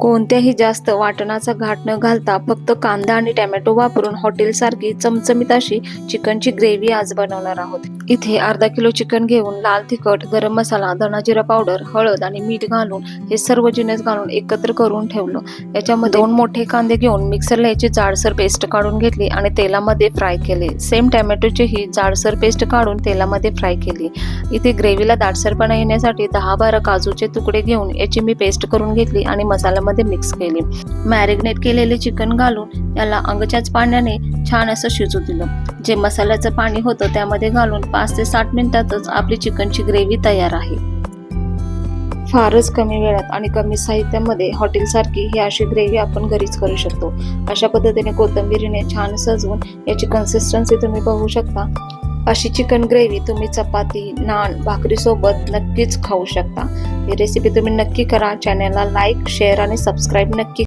कोणत्याही जास्त वाटणाचा घाट न घालता फक्त कांदा आणि टॅमॅटो वापरून हॉटेलसारखी चमचमीत अशी चिकनची ग्रेव्ही आज बनवणार आहोत. इथे अर्धा किलो चिकन घेऊन लाल तिखट गरम मसाला धना जिरा पावडर हळद आणि मीठ घालून हे सर्व जिनस घालून एकत्र करून ठेवलं. याच्यामध्ये दोन मोठे कांदे घेऊन मिक्सरला याची जाडसर पेस्ट काढून घेतली आणि तेलामध्ये फ्राय केले. सेम टॅमॅटोचेही जाडसर पेस्ट काढून तेलामध्ये फ्राय केली. इथे ग्रेव्हीला दाटसरपणा येण्यासाठी दहा बारा काजूचे तुकडे घेऊन याची मी पेस्ट करून घेतली आणि मसाला मसाल्यामध्ये मिक्स केले. मॅरिनेट केलेले चिकन घालून याला अंगच्याच पाण्याने छान असं शिजू दिलं. जे मसाल्याचं पाणी होतं त्यामध्ये घालून पाच ते साठ मिनिटातच आपली चिकनची ग्रेव्ही तयार आहे. फारच कमी वेळात आणि कमी साहित्यामध्ये हॉटेलसारखी ही अशी ग्रेव्ही आपण घरीच करू शकतो. अशा पद्धतीने कोथिंबिरीने छान सजवून याची कन्सिस्टन्सी तुम्ही बघू शकता. अशी चिकन ग्रेव्ही तुम्ही चपाती नान भाकरीसोबत नक्कीच खाऊ शकता. ही रेसिपी तुम्ही नक्की करा. चॅनलला लाईक शेअर आणि सबस्क्राईब नक्की